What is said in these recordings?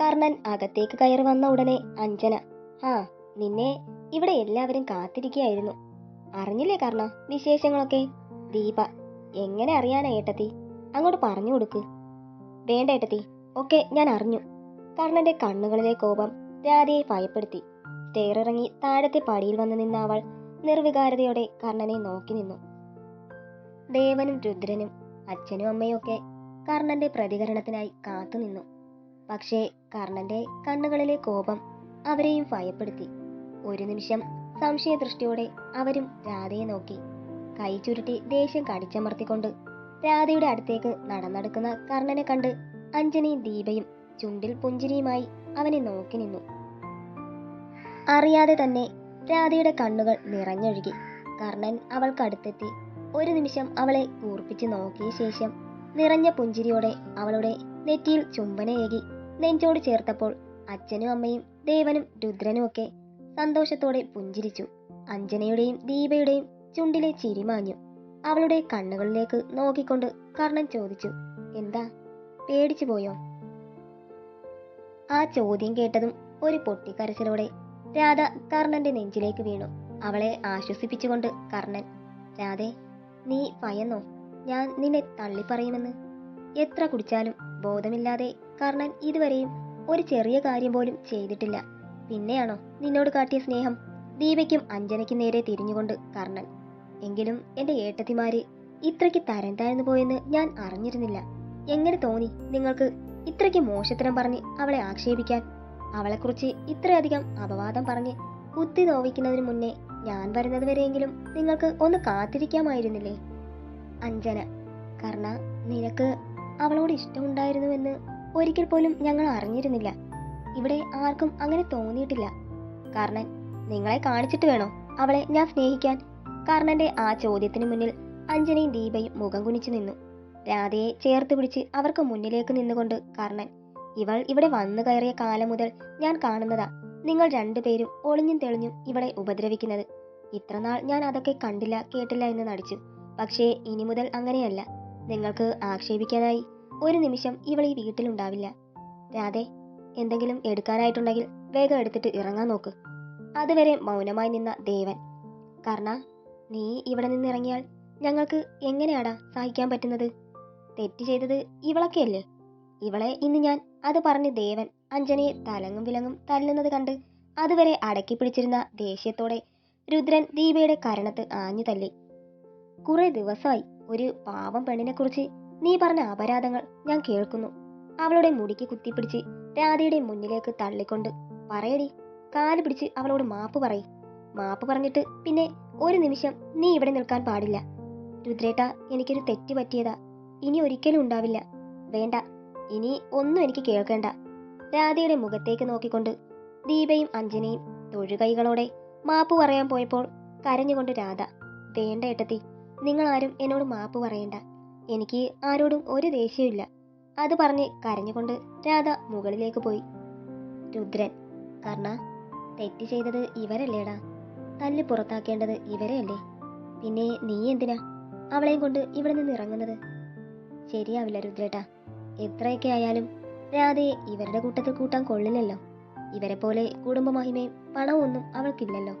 കർണൻ അകത്തേക്ക് കയറി വന്ന ഉടനെ അഞ്ജന ആ നിന്നെ ഇവിടെ എല്ലാവരും കാത്തിരിക്കുകയായിരുന്നു. അറിഞ്ഞില്ലേ കർണ വിശേഷങ്ങളൊക്കെ? ദീപ എങ്ങനെ അറിയാനാ ഏട്ടത്തി? അങ്ങോട്ട് പറഞ്ഞു കൊടുക്ക്. വേണ്ട ഏട്ടത്തി ഒക്കെ ഞാൻ അറിഞ്ഞു. കർണന്റെ കണ്ണുകളിലെ കോപം രാധയെ ഭയപ്പെടുത്തി. സ്റ്റേറിറങ്ങി താഴത്തെ പടിയിൽ വന്ന് നിന്ന അവൾ നിർവികാരതയോടെ കർണനെ നോക്കി നിന്നു. ദേവനും രുദ്രനും അച്ഛനും അമ്മയും ഒക്കെ കർണന്റെ പ്രതികരണത്തിനായി കാത്തുനിന്നു. പക്ഷേ കർണന്റെ കണ്ണുകളിലെ കോപം അവരെയും ഭയപ്പെടുത്തി. ഒരു നിമിഷം സംശയദൃഷ്ടിയോടെ അവരും രാധയെ നോക്കി. കൈ ചുരുട്ടി ദേഷ്യം കടിച്ചമർത്തിക്കൊണ്ട് രാധയുടെ അടുത്തേക്ക് നടന്നെടുക്കുന്ന കർണനെ കണ്ട് അഞ്ജനയും ദീപയും ചുണ്ടിൽ പുഞ്ചിരിയുമായി അവനെ നോക്കി നിന്നു. അറിയാതെ തന്നെ രാധയുടെ കണ്ണുകൾ നിറഞ്ഞൊഴുകി. കർണൻ അവൾക്കടുത്തെത്തി. ഒരു നിമിഷം അവളെ കൂർപ്പിച്ച് നോക്കിയ ശേഷം നിറഞ്ഞ പുഞ്ചിരിയോടെ അവളുടെ നെറ്റിയിൽ ചുംബനയേകി നെഞ്ചോട് ചേർത്തപ്പോൾ അച്ഛനും അമ്മയും ദേവനും രുദ്രനും ഒക്കെ സന്തോഷത്തോടെ പുഞ്ചിരിച്ചു. അഞ്ജനയുടെയും ദീപയുടെയും ചുണ്ടിലെ ചിരിമാഞ്ഞു അവളുടെ കണ്ണുകളിലേക്ക് നോക്കിക്കൊണ്ട് കർണൻ ചോദിച്ചു എന്താ? പേടിച്ചു പോയോ? ആ ചോദ്യം കേട്ടതും ഒരു പൊട്ടിക്കരച്ചിലോടെ രാധ കർണന്റെ നെഞ്ചിലേക്ക് വീണു. അവളെ ആശ്വസിപ്പിച്ചുകൊണ്ട് കർണൻ രാധേ നീ ഭയന്നോ? ഞാൻ നിന്നെ തള്ളിപ്പറയുമെന്ന്? എത്ര കുടിച്ചാലും ബോധമില്ലാതെ കർണൻ ഇതുവരെയും ഒരു ചെറിയ കാര്യം പോലും ചെയ്തിട്ടില്ല. പിന്നെയാണോ നിന്നോട് കാട്ടിയ സ്നേഹം? ദീപയ്ക്കും അഞ്ജനയ്ക്കും നേരെ തിരിഞ്ഞുകൊണ്ട് കർണൻ. എങ്കിലും എന്റെ ഏട്ടത്തിമാര് ഇത്രയ്ക്ക് തരം താഴ്ന്നു പോയെന്ന് ഞാൻ അറിഞ്ഞിരുന്നില്ല. എങ്ങനെ തോന്നി നിങ്ങൾക്ക് ഇത്രയ്ക്ക് മോശത്തരം പറഞ്ഞ് അവളെ ആക്ഷേപിക്കാൻ? അവളെക്കുറിച്ച് ഇത്രയധികം അപവാദം പറഞ്ഞ് ബുദ്ധി നോവിക്കുന്നതിന് മുന്നേ ഞാൻ വരുന്നത് വരെയെങ്കിലും നിങ്ങൾക്ക് ഒന്ന് കാത്തിരിക്കാമായിരുന്നില്ലേ? അഞ്ജന കർണ നിനക്ക് അവളോട് ഇഷ്ടമുണ്ടായിരുന്നുവെന്ന് ഒരിക്കൽ പോലും ഞങ്ങൾ അറിഞ്ഞിരുന്നില്ല. ഇവിടെ ആർക്കും അങ്ങനെ തോന്നിയിട്ടില്ല. കർണൻ നിങ്ങളെ കാണിച്ചിട്ട് വേണോ? അവളെ ഞാൻ സ്നേഹിക്കാൻ. കർണന്റെ ആ ചോദ്യത്തിന് മുന്നിൽ അഞ്ജനയും ദീപയും മുഖം കുനിച്ചു നിന്നു. രാധയെ ചേർത്ത് പിടിച്ച് അവർക്ക് മുന്നിലേക്ക് നിന്നുകൊണ്ട് കർണൻ ഇവൾ ഇവിടെ വന്നു കയറിയ കാലം മുതൽ ഞാൻ കാണുന്നതാ. നിങ്ങൾ രണ്ടുപേരും ഒളിഞ്ഞും തെളിഞ്ഞും ഇവളെ ഉപദ്രവിക്കുന്നത്. ഇത്രനാൾ ഞാൻ അതൊക്കെ കണ്ടില്ല കേട്ടില്ല എന്ന് നടിച്ചു. പക്ഷേ ഇനി മുതൽ അങ്ങനെയല്ല. നിങ്ങൾക്ക് ആക്ഷേപിക്കാനായി ഒരു നിമിഷം ഇവൾ ഈ വീട്ടിലുണ്ടാവില്ല. രാധെ എന്തെങ്കിലും എടുക്കാനായിട്ടുണ്ടെങ്കിൽ വേഗം എടുത്തിട്ട് ഇറങ്ങാൻ നോക്ക്. അതുവരെ മൗനമായി നിന്ന ദേവൻ കർണ നീ ഇവിടെ നിന്ന് ഇറങ്ങിയാൽ ഞങ്ങൾക്ക് എങ്ങനെയാടാ സഹിക്കാൻ പറ്റുന്നത്? തെറ്റ് ചെയ്തത് ഇവളൊക്കെയല്ലേ? ഇവളെ ഇന്ന് ഞാൻ അത് പറഞ്ഞ് ദേവൻ അഞ്ജനയെ തലങ്ങും വിലങ്ങും തല്ലുന്നത് കണ്ട് അതുവരെ അടക്കി പിടിച്ചിരുന്ന ദേഷ്യത്തോടെ രുദ്രൻ ദീപയുടെ കരണത്ത് ആഞ്ഞു തല്ലി കുറെ ദിവസമായി ഒരു പാവം പെണ്ണിനെക്കുറിച്ച് നീ പറഞ്ഞ അപരാധങ്ങൾ ഞാൻ കേൾക്കുന്നു. അവളുടെ മുടിക്ക് കുത്തിപ്പിടിച്ച് രാധയുടെ മുന്നിലേക്ക് തള്ളിക്കൊണ്ട് പറയടി. കാൽ പിടിച്ച് അവളോട് മാപ്പ് പറയ്. മാപ്പ് പറഞ്ഞിട്ട് പിന്നെ ഒരു നിമിഷം നീ ഇവിടെ നിൽക്കാൻ പാടില്ല. രുദ്രേട്ട എനിക്കൊരു തെറ്റ് പറ്റിയതാ. ഇനി ഒരിക്കലും ഉണ്ടാവില്ല. വേണ്ട. ഇനി ഒന്നും എനിക്ക് കേൾക്കേണ്ട. രാധയുടെ മുഖത്തേക്ക് നോക്കിക്കൊണ്ട് ദീപയും അഞ്ജനയും തൊഴുകൈകളോടെ മാപ്പ് പറയാൻ പോയപ്പോൾ കരഞ്ഞുകൊണ്ട് രാധ വേണ്ട ഏട്ടത്തി. നിങ്ങളാരും എന്നോട് മാപ്പ് പറയണ്ട. എനിക്ക് ആരോടും ഒരു ദേഷ്യമില്ല അത് പറഞ്ഞ് കരഞ്ഞുകൊണ്ട് രാധ മുകളിലേക്ക് പോയി. രുദ്രൻ കർണ തെറ്റ് ചെയ്തത് ഇവരല്ലേടാ. തല്ലി പുറത്താക്കേണ്ടത് ഇവരെയല്ലേ? പിന്നെ നീ എന്തിനാ അവളെയും കൊണ്ട് ഇവിടെ നിന്ന് ഇറങ്ങുന്നത്? ശരിയാവില്ല രുദ്രേട്ടാ. എത്രയൊക്കെ ആയാലും രാധയെ ഇവരുടെ കൂട്ടത്തിൽ കൂട്ടാൻ കൊള്ളില്ലല്ലോ. ഇവരെ പോലെ കുടുംബമഹിമയും പണവും ഒന്നും അവൾക്കില്ലല്ലോ.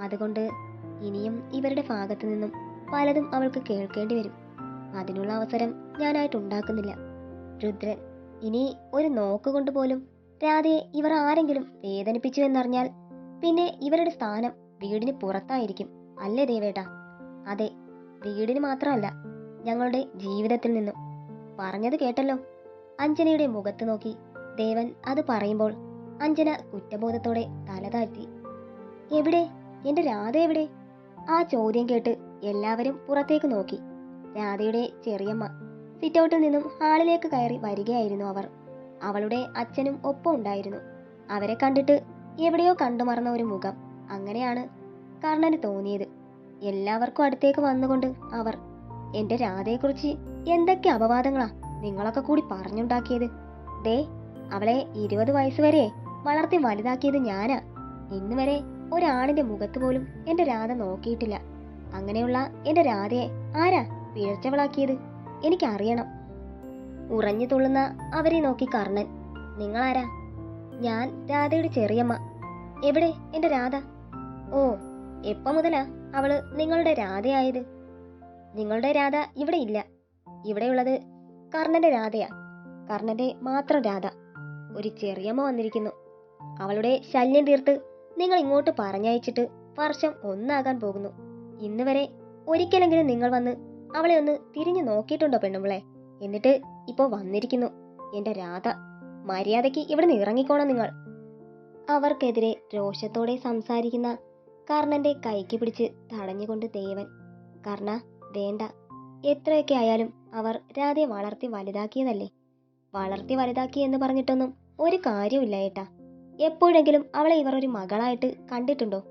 അതുകൊണ്ട് ഇനിയും ഇവരുടെ ഭാഗത്തു നിന്നും പലതും അവൾക്ക് കേൾക്കേണ്ടി വരും. അതിനുള്ള അവസരം ഞാനായിട്ട് ഉണ്ടാക്കുന്നില്ല രുദ്രൻ ഇനി ഒരു നോക്കുകൊണ്ട് പോലും രാധയെ ഇവർ ആരെങ്കിലും വേദനിപ്പിച്ചു എന്നറിഞ്ഞാൽ പിന്നെ ഇവരുടെ സ്ഥാനം വീടിന് പുറത്തായിരിക്കും. അല്ലേ ദേവേട്ട? അതെ വീടിന് മാത്രമല്ല ഞങ്ങളുടെ ജീവിതത്തിൽ നിന്നും. പറഞ്ഞത് കേട്ടല്ലോ? അഞ്ജനയുടെ മുഖത്ത് നോക്കി ദേവൻ അത് പറയുമ്പോൾ അഞ്ജന കുറ്റബോധത്തോടെ തല താഴ്ത്തി. എവിടെ? എന്റെ രാധ എവിടെ? ആ ചോദ്യം കേട്ട് എല്ലാവരും പുറത്തേക്ക് നോക്കി. രാധയുടെ ചെറിയമ്മ സിറ്റൗട്ടിൽ നിന്നും ഹാളിലേക്ക് കയറി വരികയായിരുന്നു അവർ. അവളുടെ അച്ഛനും ഒപ്പം ഉണ്ടായിരുന്നു. അവരെ കണ്ടിട്ട് എവിടെയോ കണ്ടുമറന്ന ഒരു മുഖം. അങ്ങനെയാണ് കർണന് തോന്നിയത്. എല്ലാവർക്കും അടുത്തേക്ക് വന്നുകൊണ്ട് അവർ എന്റെ രാധയെക്കുറിച്ച് എന്തൊക്കെ അപവാദങ്ങളാ നിങ്ങളൊക്കെ കൂടി പറഞ്ഞുണ്ടാക്കിയത്? ദേ അവളെ ഇരുപത് വയസ്സുവരെ വളർത്തി വലുതാക്കിയത് ഞാനാ. ഇന്ന് വരെ ഒരാണിന്റെ മുഖത്ത് പോലും എന്റെ രാധ നോക്കിയിട്ടില്ല. അങ്ങനെയുള്ള എന്റെ രാധയെ ആരാ പിഴച്ചവളാക്കിയത് എനിക്കറിയണം. ഉറഞ്ഞു തുള്ളുന്ന അവരെ നോക്കി കർണൻ നിങ്ങളാരാ? ഞാൻ രാധയുടെ ചെറിയമ്മ. എവിടെ? എന്റെ രാധ. ഓ എപ്പോ മുതലാ അവൾ നിങ്ങളുടെ രാധയായത്? നിങ്ങളുടെ രാധ ഇവിടെ ഇല്ല. ഇവിടെയുള്ളത് കർണന്റെ രാധയാ. കർണന്റെ മാത്രം രാധ. ഒരു ചെറിയമ്മ വന്നിരിക്കുന്നു. അവളുടെ ശല്യം തീർത്ത് നിങ്ങൾ ഇങ്ങോട്ട് പറഞ്ഞയച്ചിട്ട് വർഷം ഒന്നാകാൻ പോകുന്നു. ഇന്നുവരെ ഒരിക്കലെങ്കിലും നിങ്ങൾ വന്ന് അവളെ ഒന്ന് തിരിഞ്ഞു നോക്കിയിട്ടുണ്ടോ പെണ്ണുമ്പളെ എന്നിട്ട് ഇപ്പോ വന്നിരിക്കുന്നു. എന്റെ രാധ മര്യാദയ്ക്ക് ഇവിടെ നിന്ന് ഇറങ്ങിക്കോണം നിങ്ങൾ. അവർക്കെതിരെ രോഷത്തോടെ സംസാരിക്കുന്ന കർണന്റെ കൈക്ക് പിടിച്ച് തടഞ്ഞുകൊണ്ട് ദേവൻ കർണ വേണ്ട. എത്രയൊക്കെ ആയാലും അവർ രാധയെ വളർത്തി വലുതാക്കിയതല്ലേ? വളർത്തി വലുതാക്കി എന്ന് പറഞ്ഞിട്ടൊന്നും ഒരു കാര്യമില്ല ഏട്ടാ. എപ്പോഴെങ്കിലും അവളെ ഇവർ ഒരു മകളായിട്ട് കണ്ടിട്ടുണ്ടോ?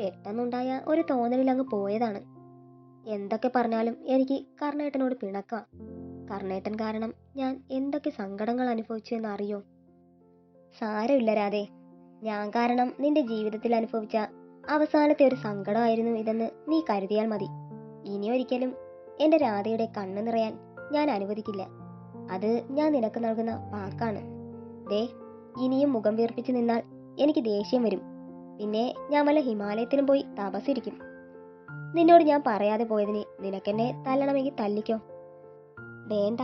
പെട്ടെന്നുണ്ടായ ഒരു തോന്നലിൽ അങ്ങ് പോയതാണ്. എന്തൊക്കെ പറഞ്ഞാലും എനിക്ക് കർണേട്ടനോട് പിണക്കാം. കർണേട്ടൻ കാരണം ഞാൻ എന്തൊക്കെ സങ്കടങ്ങൾ അനുഭവിച്ചു എന്ന് അറിയോ സാരമില്ല രാധേ. ഞാൻ കാരണം നിന്റെ ജീവിതത്തിൽ അനുഭവിച്ച അവസാനത്തെ ഒരു സങ്കടമായിരുന്നു ഇതെന്ന് നീ കരുതിയാൽ മതി. ഇനി ഒരിക്കലും എന്റെ രാധയുടെ കണ്ണു നിറയാൻ ഞാൻ അനുവദിക്കില്ല. അത് ഞാൻ നിനക്ക് നൽകുന്ന വാക്കാണ്. ദേ ഇനിയും മുഖം വീർപ്പിച്ചു നിന്നാൽ എനിക്ക് ദേഷ്യം വരും. പിന്നെ ഞാൻ വല്ല ഹിമാലയത്തിലും പോയി തപസ്സിരിക്കും നിന്നോട് ഞാൻ പറയാതെ പോയതിന് നിനക്കെന്നെ തല്ലണമെങ്കിൽ തല്ലിക്കോ. വേണ്ട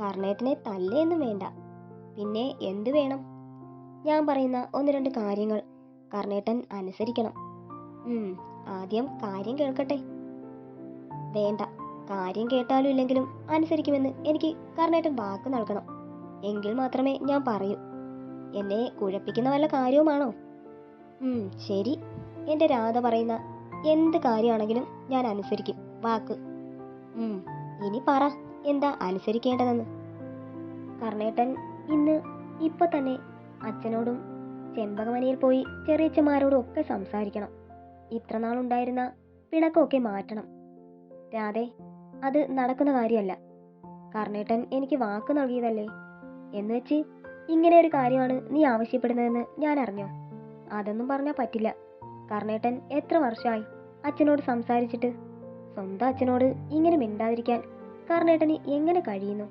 കർണേട്ടനെ തല്ലേന്നും വേണ്ട. പിന്നെ എന്തു വേണം? ഞാൻ പറയുന്ന ഒന്ന് രണ്ട് കാര്യങ്ങൾ കർണേട്ടൻ അനുസരിക്കണം. ആദ്യം കാര്യം കേൾക്കട്ടെ. വേണ്ട കാര്യം കേട്ടാലും ഇല്ലെങ്കിലും അനുസരിക്കുമെന്ന് എനിക്ക് കർണേട്ടൻ വാക്ക് നൽകണം. എങ്കിൽ മാത്രമേ ഞാൻ പറയൂ. എന്നെ കുഴപ്പിക്കുന്ന വല്ല കാര്യവുമാണോ? ശരി. എന്റെ രാധ പറയുന്ന എന്ത് കാര്യമാണെങ്കിലും ഞാൻ അനുസരിക്കും. വാക്ക്. ഇനി പറ. എന്താ അനുസരിക്കേണ്ടതെന്ന്? കർണേട്ടൻ ഇന്ന് ഇപ്പൊ തന്നെ അച്ഛനോടും ചെമ്പകമനയിൽ പോയി ചെറിയച്ചന്മാരോടും ഒക്കെ സംസാരിക്കണം. ഇത്രനാളുണ്ടായിരുന്ന പിണക്കമൊക്കെ മാറ്റണം. രാധേ അത് നടക്കുന്ന കാര്യമല്ല. കർണേട്ടൻ എനിക്ക് വാക്ക് നൽകിയതല്ലേ? എന്ന് വെച്ച് ഇങ്ങനെ ഒരു കാര്യമാണ് നീ ആവശ്യപ്പെടുന്നതെന്ന് ഞാൻ അറിഞ്ഞോ? അതൊന്നും പറഞ്ഞാൽ പറ്റില്ല. കർണേട്ടൻ എത്ര വർഷമായി അച്ഛനോട് സംസാരിച്ചിട്ട്? സ്വന്തം അച്ഛനോട് ഇങ്ങനെ മിണ്ടാതിരിക്കാൻ കർണേട്ടന് എങ്ങനെ കഴിയുന്നു?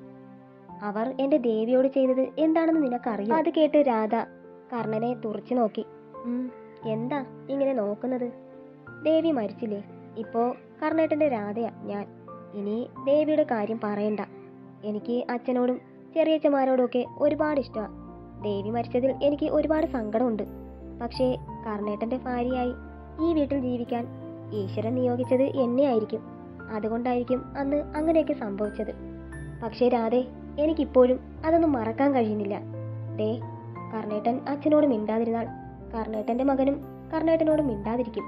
അവർ എന്റെ ദേവിയോട് ചെയ്തത് എന്താണെന്ന് നിനക്കറിയാം? അത് കേട്ട് രാധ കർണനെ തുറച്ചു നോക്കി. എന്താ ഇങ്ങനെ നോക്കുന്നത്? ദേവി മരിച്ചില്ലേ? ഇപ്പോ കർണേട്ടന്റെ രാധയാ ഞാൻ. ഇനി ദേവിയുടെ കാര്യം പറയണ്ട. എനിക്ക് അച്ഛനോടും ചെറിയച്ഛന്മാരോടും ഒക്കെ ഒരുപാട് ഇഷ്ടമാണ് ദേവി മരിച്ചതിൽ എനിക്ക് ഒരുപാട് സങ്കടമുണ്ട്. പക്ഷേ കർണേട്ടന്റെ ഭാര്യയായി ഈ വീട്ടിൽ ജീവിക്കാൻ ഈശ്വരൻ നിയോഗിച്ചത് എന്നെ ആയിരിക്കും. അതുകൊണ്ടായിരിക്കും അന്ന് അങ്ങനെയൊക്കെ സംഭവിച്ചത്. പക്ഷേ രാധേ എനിക്കിപ്പോഴും അതൊന്നും മറക്കാൻ കഴിയുന്നില്ല. ദേ കർണേട്ടൻ അച്ഛനോട് മിണ്ടാതിരുന്നാൽ കർണേട്ടന്റെ മകനും കർണേട്ടനോട് മിണ്ടാതിരിക്കും.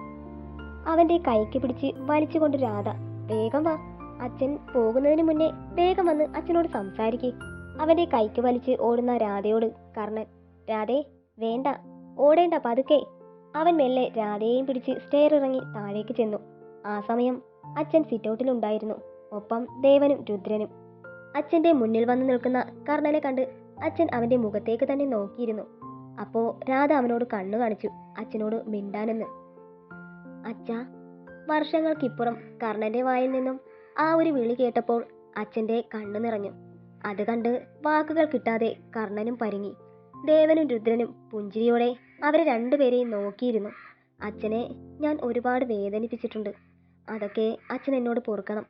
അവന്റെ കൈക്ക് പിടിച്ച് വലിച്ചുകൊണ്ട് രാധ വേഗം വാ അച്ഛൻ പോകുന്നതിന് മുന്നേ വേഗം വന്ന് അച്ഛനോട് സംസാരിക്കേ. അവന്റെ കൈക്ക് വലിച്ച് ഓടുന്ന രാധയോട് കർണൻ രാധേ വേണ്ട ഓടേണ്ട പതുക്കെ. അവൻ മെല്ലെ രാധയെയും പിടിച്ച് സ്റ്റെയർ ഇറങ്ങി താഴേക്ക് ചെന്നു. ആ സമയം അച്ഛൻ സിറ്റൗട്ടിലുണ്ടായിരുന്നു ഒപ്പം ദേവനും രുദ്രനും. അച്ഛന്റെ മുന്നിൽ വന്ന് നിൽക്കുന്ന കർണനെ കണ്ട് അച്ഛൻ അവന്റെ മുഖത്തേക്ക് തന്നെ നോക്കിയിരുന്നു. അപ്പോ രാധ അവനോട് കണ്ണു കാണിച്ചു. അച്ഛനോട് മിണ്ടാനെന്ന്. അച്ഛ വർഷങ്ങൾക്കിപ്പുറം കർണന്റെ വായിൽ നിന്നും ആ ഒരു വിളി കേട്ടപ്പോൾ അച്ഛന്റെ കണ്ണു നിറഞ്ഞു. അത് കണ്ട് വാക്കുകൾ കിട്ടാതെ കർണനും പരിങ്ങി. ദേവനും രുദ്രനും പുഞ്ചിരിയോടെ അവരെ രണ്ടുപേരെയും നോക്കിയിരുന്നു. അച്ഛനെ ഞാൻ ഒരുപാട് വേദനിപ്പിച്ചിട്ടുണ്ട്. അതൊക്കെ അച്ഛൻ എന്നോട് പൊറുക്കണം.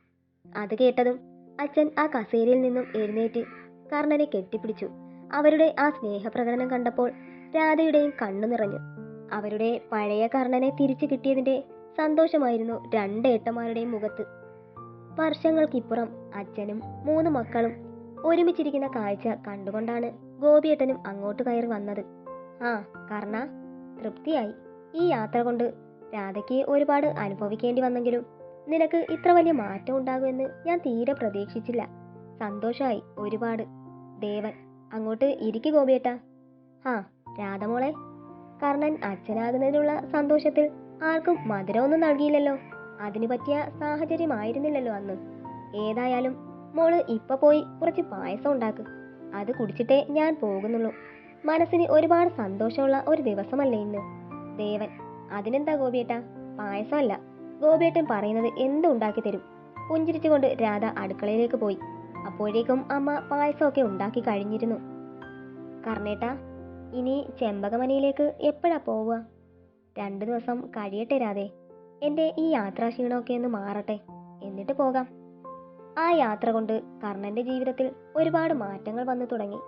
അത് കേട്ടതും അച്ഛൻ ആ കസേരയിൽ നിന്നും എഴുന്നേറ്റ് കർണനെ കെട്ടിപ്പിടിച്ചു. അവരുടെ ആ സ്നേഹപ്രകടനം കണ്ടപ്പോൾ രാധയുടെയും കണ്ണു നിറഞ്ഞു. അവരുടെ പഴയ കർണനെ തിരിച്ചു കിട്ടിയതിന്റെ സന്തോഷമായിരുന്നു രണ്ട് ഏട്ടന്മാരുടെയും മുഖത്ത്. വർഷങ്ങൾക്കിപ്പുറം അച്ഛനും മൂന്ന് മക്കളും ഒരുമിച്ചിരിക്കുന്ന കാഴ്ച കണ്ടുകൊണ്ടാണ് ഗോപിയേട്ടനും അങ്ങോട്ട് കയറി വന്നത്. ആ കർണ തൃപ്തിയായി. ഈ യാത്ര കൊണ്ട് രാധയ്ക്ക് ഒരുപാട് അനുഭവിക്കേണ്ടി വന്നെങ്കിലും നിനക്ക് ഇത്ര വലിയ മാറ്റം ഉണ്ടാകുമെന്ന് ഞാൻ തീരെ പ്രതീക്ഷിച്ചില്ല. സന്തോഷമായി ഒരുപാട്. ദേവൻ അങ്ങോട്ട് ഇരിക്കു ഗോപിയേട്ടാ. ആ രാധമോളെ കർണൻ അച്ഛനാകുന്നതിനുള്ള സന്തോഷത്തിൽ ആർക്കും മധുരമൊന്നും നൽകിയില്ലല്ലോ. അതിനു പറ്റിയ സാഹചര്യമായിരുന്നില്ലല്ലോ അന്ന്. ഏതായാലും മോൾ ഇപ്പൊ പോയി കുറച്ച് പായസം ഉണ്ടാക്ക്. അത് കുടിച്ചിട്ടേ ഞാൻ പോകുന്നുള്ളൂ. മനസ്സിന് ഒരുപാട് സന്തോഷമുള്ള ഒരു ദിവസമല്ലേ ഇന്ന്? ദേവൻ അതിനെന്താ ഗോപിയേട്ടാ? പായസമല്ല. ഗോപിയേട്ടൻ പറയുന്നത് എന്തുണ്ടാക്കി തരും? പുഞ്ചിരിച്ചുകൊണ്ട് രാധ അടുക്കളയിലേക്ക് പോയി. അപ്പോഴേക്കും അമ്മ പായസമൊക്കെ ഉണ്ടാക്കി കഴിഞ്ഞിരുന്നു. കർണേട്ടാ ഇനി ചെമ്പകമനയിലേക്ക് എപ്പോഴാ പോവുക? രണ്ടു ദിവസം കഴിയട്ടെ രാധേ. എന്റെ ഈ യാത്രാക്ഷീണമൊക്കെ ഒന്ന് മാറട്ടെ. എന്നിട്ട് പോകാം. ആ യാത്ര കൊണ്ട് കർണന്റെ ജീവിതത്തിൽ ഒരുപാട് മാറ്റങ്ങൾ വന്നു തുടങ്ങി.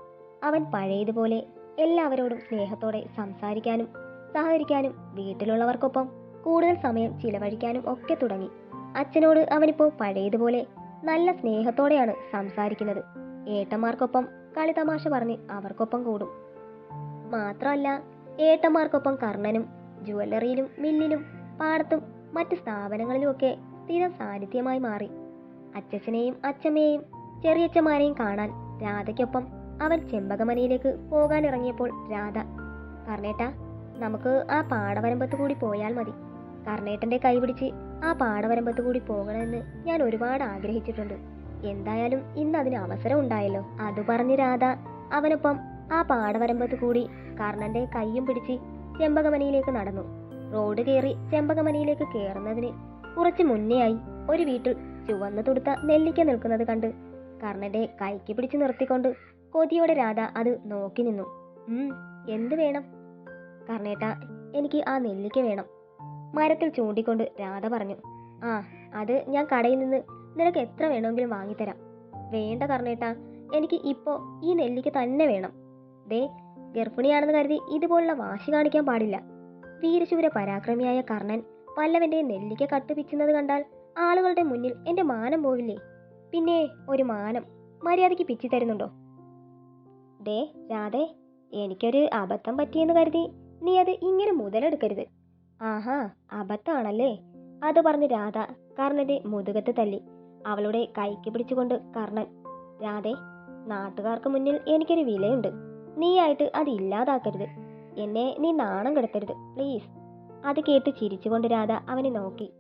അവൻ പഴയതുപോലെ എല്ലാവരോടും സ്നേഹത്തോടെ സംസാരിക്കാനും സഹകരിക്കാനും വീട്ടിലുള്ളവർക്കൊപ്പം കൂടുതൽ സമയം ചിലവഴിക്കാനും ഒക്കെ തുടങ്ങി. അച്ഛനോട് അവനിപ്പോൾ പഴയതുപോലെ നല്ല സ്നേഹത്തോടെയാണ് സംസാരിക്കുന്നത്. ഏട്ടന്മാർക്കൊപ്പം കളിതമാശ പറഞ്ഞ് അവർക്കൊപ്പം കൂടും. മാത്രമല്ല ഏട്ടന്മാർക്കൊപ്പം കർണനും ജുവല്ലറിയിലും മില്ലിലും പാടത്തും മറ്റ് സ്ഥാപനങ്ങളിലുമൊക്കെ സ്ഥിരം സാന്നിധ്യമായി മാറി. അച്ഛച്ചനെയും അച്ഛമ്മയെയും ചെറിയച്ഛന്മാരെയും കാണാൻ രാധയ്ക്കൊപ്പം അവൻ ചെമ്പകമനയിലേക്ക് പോകാനിറങ്ങിയപ്പോൾ രാധ കർണേട്ട നമുക്ക് ആ പാടവരമ്പത്ത് കൂടി പോയാൽ മതി. കർണേട്ടന്റെ കൈപിടിച്ച് ആ പാടവരമ്പത്ത് കൂടി പോകണമെന്ന് ഞാൻ ഒരുപാട് ആഗ്രഹിച്ചിട്ടുണ്ട്. എന്തായാലും ഇന്ന് അതിന് അവസരം ഉണ്ടായല്ലോ. അത് പറഞ്ഞ് രാധ അവനൊപ്പം ആ പാടവരമ്പത്ത് കൂടി കർണന്റെ കൈയും പിടിച്ച് ചെമ്പകമനയിലേക്ക് നടന്നു. റോഡ് കയറി ചെമ്പകമനയിലേക്ക് കയറുന്നതിന് കുറച്ച് മുന്നേയായി ഒരു വീട്ടിൽ ചുവന്നു തുടുത്ത നെല്ലിക്ക നിൽക്കുന്നത് കണ്ട് കർണന്റെ കൈക്ക് പിടിച്ച് നിർത്തിക്കൊണ്ട് കൊതിയോടെ രാധ അത് നോക്കി നിന്നു. ഉം എന്ത് വേണം? കർണേട്ട എനിക്ക് ആ നെല്ലിക്ക വേണം. മരത്തിൽ ചൂണ്ടിക്കൊണ്ട് രാധ പറഞ്ഞു. ആ അത് ഞാൻ കടയിൽ നിന്ന് നിനക്ക് എത്ര വേണമെങ്കിലും വാങ്ങിത്തരാം. വേണ്ട കർണേട്ട എനിക്ക് ഇപ്പോ ഈ നെല്ലിക്ക തന്നെ വേണം. ദേ ഗർഭിണിയാണെന്ന് കരുതി ഇതുപോലുള്ള വാശി കാണിക്കാൻ പാടില്ല. വീരശൂര പരാക്രമിയായ കർണൻ പല്ലവന്റെ നെല്ലിക്ക കട്ടുപിച്ചുന്നത് കണ്ടാൽ ആളുകളുടെ മുന്നിൽ എന്റെ മാനം പോവില്ലേ? പിന്നെ ഒരു മാനം മര്യാദയ്ക്ക് പിച്ചി തരുന്നുണ്ടോ ദേ രാധേ എനിക്കൊരു അബദ്ധം പറ്റിയെന്ന് കരുതി. നീ അത് ഇങ്ങനെ മുതലെടുക്കരുത്. ആഹാ അബദ്ധമാണല്ലേ? അത് പറഞ്ഞ് രാധ കർണന്റെ മുതുകത്ത് തല്ലി. അവളുടെ കൈക്ക് പിടിച്ചുകൊണ്ട് കർണൻ രാധേ നാട്ടുകാർക്ക് മുന്നിൽ എനിക്കൊരു വിലയുണ്ട്. നീയായിട്ട് അത് ഇല്ലാതാക്കരുത്. എന്നെ നീ നാണം കെടുത്തരുത് പ്ലീസ്. അത് കേട്ട് ചിരിച്ചുകൊണ്ട് രാധ അവനെ നോക്കി.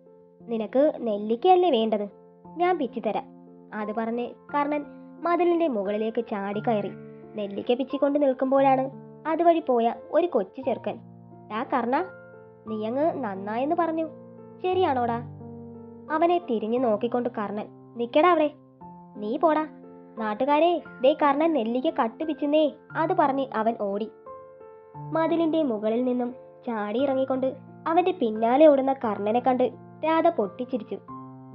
നിനക്ക് നെല്ലിക്കയല്ലേ വേണ്ടത്? ഞാൻ പിച്ചി തരാം. അത് പറഞ്ഞ് കർണൻ മതിലിന്റെ മുകളിലേക്ക് ചാടിക്കയറി. നെല്ലിക്ക പിച്ചിക്കൊണ്ട് നിൽക്കുമ്പോഴാണ് അതുവഴി പോയ ഒരു കൊച്ചു ചെറുക്കൻ. ഡാ കർണ നീയങ്ങ് നന്നായെന്ന് പറഞ്ഞു. ശരിയാണോടാ? അവനെ തിരിഞ്ഞു നോക്കിക്കൊണ്ട് കർണൻ നിക്കടാ അവിടെ. നീ പോടാ. നാട്ടുകാരെ ദേ കർണൻ നെല്ലിക്ക കട്ടുപിച്ചുന്നേ അത് പറഞ്ഞ് അവൻ ഓടി. മതിലിന്റെ മുകളിൽ നിന്നും ചാടി ഇറങ്ങിക്കൊണ്ട് അവന്റെ പിന്നാലെ ഓടുന്ന കർണനെ കണ്ട് രാധ പൊട്ടിച്ചിരിച്ചു.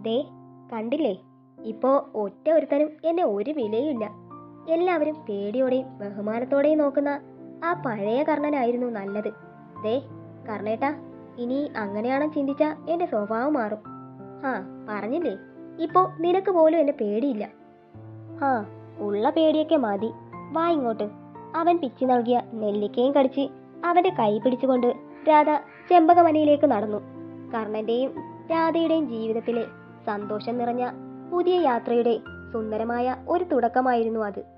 ദേ കണ്ടില്ലേ? ഇപ്പോ ഒറ്റ ഒരുത്തനും എന്നെ ഒരു വിലയുമില്ല. എല്ലാവരും പേടിയോടെയും ബഹുമാനത്തോടെയും നോക്കുന്ന ആ പഴയ കർണനായിരുന്നു നല്ലത്. ദേ കർണേട്ടാ ഇനി അങ്ങനെയാണെന്ന് ചിന്തിച്ച എന്റെ സ്വഭാവം മാറും. ആ പറഞ്ഞില്ലേ? ഇപ്പോ നിനക്ക് പോലും എന്നെ പേടിയില്ല? ആ ഉള്ള പേടിയൊക്കെ മതി. വാ ഇങ്ങോട്ട്. അവൻ പിച്ചി നൽകിയ നെല്ലിക്കയും കടിച്ച് അവന്റെ കൈ പിടിച്ചുകൊണ്ട് രാധ ചെമ്പകമനയിലേക്ക് നടന്നു. കർണന്റെയും രാധയുടെയും ജീവിതത്തിലെ സന്തോഷം നിറഞ്ഞ പുതിയ യാത്രയുടെ സുന്ദരമായ ഒരു തുടക്കമായിരുന്നു അത്.